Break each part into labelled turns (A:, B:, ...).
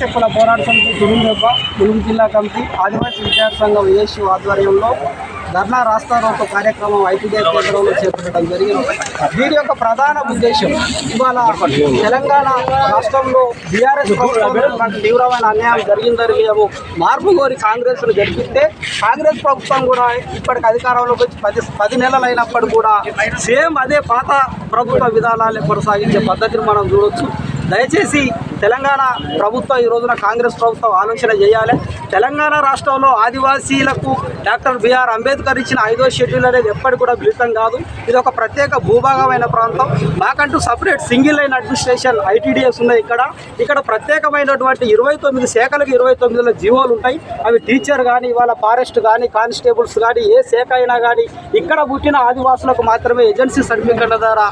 A: చెప్పుల పోరాట సమితి తురుందెబ్బ ములుగు జిల్లా కమిటీ ఆదివాసీ విద్యార్థి సంఘం విదేశీ ఆధ్వర్యంలో ధర్నా రాస్తారోకో కార్యక్రమం ఐటీడీ కేంద్రంలో చేపట్టడం జరిగింది. దీని యొక్క ప్రధాన ఉద్దేశం ఇవాళ తెలంగాణ రాష్ట్రంలో బీఆర్ఎస్ ప్రభుత్వం తీవ్రమైన అన్యాయం జరిగిందని మేము మార్పు కోరి కాంగ్రెస్ను గెలిపిస్తే కాంగ్రెస్ ప్రభుత్వం కూడా ఇప్పటికి అధికారంలోకి వచ్చి పది పది నెలలు అయినప్పుడు కూడా సేమ్ అదే పాత ప్రభుత్వ విధానాలే కొనసాగించే పద్ధతిని మనం చూడొచ్చు. దయచేసి తెలంగాణ ప్రభుత్వం ఈ రోజున కాంగ్రెస్ ప్రభుత్వం ఆలోచన చేయాలి. తెలంగాణ రాష్ట్రంలో ఆదివాసీలకు డాక్టర్ బిఆర్ అంబేద్కర్ ఇచ్చిన ఐదో షెడ్యూల్ అనేది ఎప్పటికి కూడా విలితం కాదు. ఇది ఒక ప్రత్యేక భూభాగమైన ప్రాంతం. మాకంటూ separate single line administration ITDS ఉన్నాయి ఇక్కడ. ఇక్కడ ప్రత్యేకమైనటువంటి ఇరవై తొమ్మిది శాఖలకు ఇరవై తొమ్మిదిలో జీవోలు ఉంటాయి. అవి టీచర్ కానీ వాళ్ళ ఫారెస్ట్ కానీ కానిస్టేబుల్స్ కానీ ఏ శాఖ అయినా కానీ ఇక్కడ పుట్టిన ఆదివాసులకు మాత్రమే ఏజెన్సీ సర్టిఫికెట్ల ద్వారా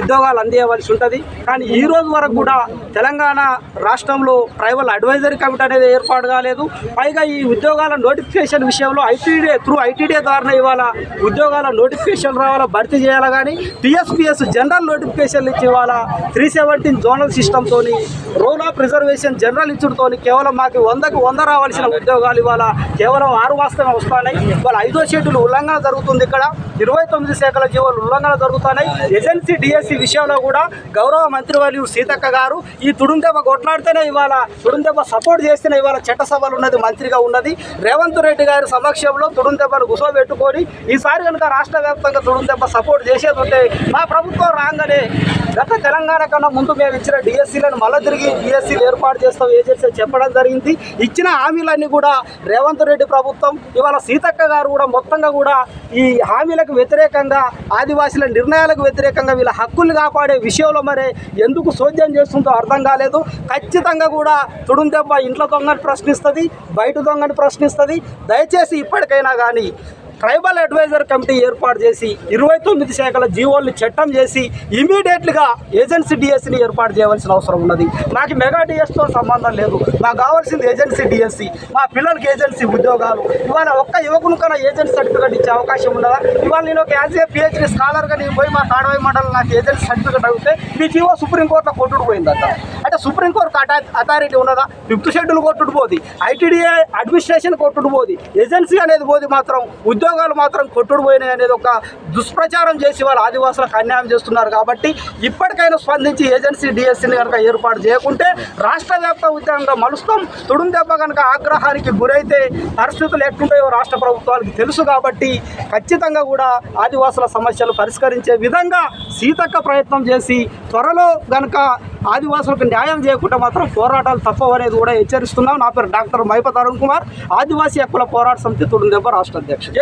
A: ఉద్యోగాలు అందియవలసి ఉంటుంది. కానీ ఈ రోజు వరకు కూడా తెలంగాణ రాష్ట్రంలో ట్రైబల్ అడ్వైజరీ కమిటీ అనేది ఏర్పాటు కాలేదు. పైగా ఈ ఉద్యోగాల నోటిఫికేషన్ విషయంలో ఐటీడీ త్రూ ఐటీడీ ద్వారా ఇవాళ ఉద్యోగాల నోటిఫికేషన్ రావాలా భర్తీ చేయాలా కానీ టీఎస్పీఎస్ జనరల్ నోటిఫికేషన్లు ఇచ్చి ఇవాళ త్రీ సెవెంటీన్ జోనల్ సిస్టమ్తో రోల్ ఆఫ్ రిజర్వేషన్ జనరల్ ఇచ్చుడుతో కేవలం మాకు వందకు వంద రావాల్సిన ఉద్యోగాలు ఇవాళ కేవలం ఆరు వాస్తవం వస్తున్నాయి. ఇవాళ ఐదో షెడ్యూల్ ఉల్లంఘన జరుగుతుంది ఇక్కడ. ఇరవై తొమ్మిది శాఖల జీవోలు ఉల్లంఘన జరుగుతున్నాయి. ఏజెన్సీ డిఎస్సి విషయంలో కూడా గౌరవ మంత్రివర్యులు సీతక్క గారు ఈ దెబ్బ కొట్లాడితేనే ఇవాళ తుడుందెబ్బ సపోర్ట్ చేస్తేనే ఇవాళ చట్టసభలు ఉన్నది మంత్రిగా ఉన్నది. రేవంత్ రెడ్డి గారి సమక్షంలో తుడుందెబ్బను గుసోబెట్టుకొని ఈసారి కనుక రాష్ట్ర వ్యాప్తంగా తుడుందెబ్బ సపోర్ట్ చేసేది ఉంటే మా ప్రభుత్వం రాగానే గత తెలంగాణ కన్నా ముందు మేము ఇచ్చిన డిఎస్సీలను మళ్ళీ తిరిగి డిఎస్సీలు ఏర్పాటు చేస్తాం ఏజెన్సీ చెప్పడం జరిగింది. ఇచ్చిన హామీలన్నీ కూడా రేవంత్ రెడ్డి ప్రభుత్వం ఇవాళ సీతక్క గారు కూడా మొత్తంగా కూడా ఈ హామీలకు వ్యతిరేకంగా ఆదివాసీల నిర్ణయాలకు వ్యతిరేకంగా వీళ్ళ హక్కుల్ని కాపాడే విషయంలో మరి ఎందుకు చోద్యం చేస్తుందో అర్థం కాలేదు. ఖచ్చితంగా కూడా తుడుం దెబ్బ ఇంట్లో దొంగని ప్రశ్నిస్తుంది బయట దొంగని ప్రశ్నిస్తుంది. దయచేసి ఇప్పటికైనా కానీ ట్రైబల్ అడ్వైజర్ కమిటీ ఏర్పాటు చేసి ఇరవై తొమ్మిది శాఖల జీవోల్ని చట్టం చేసి ఇమీడియట్గా ఏజెన్సీ డిఎస్సిని ఏర్పాటు చేయవలసిన అవసరం ఉన్నది. నాకు మెగా డిఎస్తో సంబంధం లేదు. నాకు కావాల్సింది ఏజెన్సీ డిఎస్సి. మా పిల్లలకి ఏజెన్సీ ఉద్యోగాలు. ఇవాళ ఒక్క యువకుని కన్నా ఏజెన్సీ సర్టిఫికేట్ ఇచ్చే అవకాశం ఉన్నదా? ఇవాళ నేను ఒక యాజ్ ఏ పిహెచ్డి స్కాలర్గా నేను పోయి మా తాడవాయి మండలం నాకు ఏజెన్సీ సర్టిఫికేట్ అడిగితే మీ జీవో సుప్రీంకోర్టులో కొట్టుకుపోయిందట. అంటే సుప్రీంకోర్టు అటా అథారిటీ ఉన్నదా? ఫిఫ్త్ షెడ్యూల్ కొట్టుడు పోది. ఐటీడీఏ అడ్మినిస్ట్రేషన్ కొట్టుడు పోది. ఏజెన్సీ అనేది పోది మాత్రం. ఉద్యోగాలు మాత్రం కొట్టుడు పోయినాయి అనేది ఒక దుష్ప్రచారం చేసి వాళ్ళు ఆదివాసులకు అన్యాయం చేస్తున్నారు కాబట్టి ఇప్పటికైనా స్పందించి ఏజెన్సీ డిఎస్సీని కనుక ఏర్పాటు చేయకుంటే రాష్ట్ర వ్యాప్త ఉద్యమంగా మలుస్తాం. తుడుం దెబ్బ కనుక ఆగ్రహానికి గురైతే పరిస్థితులు ఎట్లుంటాయో రాష్ట్ర ప్రభుత్వానికి తెలుసు కాబట్టి ఖచ్చితంగా కూడా ఆదివాసుల సమస్యలు పరిష్కరించే విధంగా సీతక్క ప్రయత్నం చేసి త్వరలో గనక ఆదివాసులకు న్యాయం చేయకుండా మాత్రం పోరాటాలు తప్పవనేది కూడా హెచ్చరిస్తున్నాం. నా పేరు డాక్టర్ మైపత్ అరుణ్ కుమార్. ఆదివాసీ హక్కుల పోరాట సమితి తుడుందెబ్బ రాష్ట్ర అధ్యక్షుడు.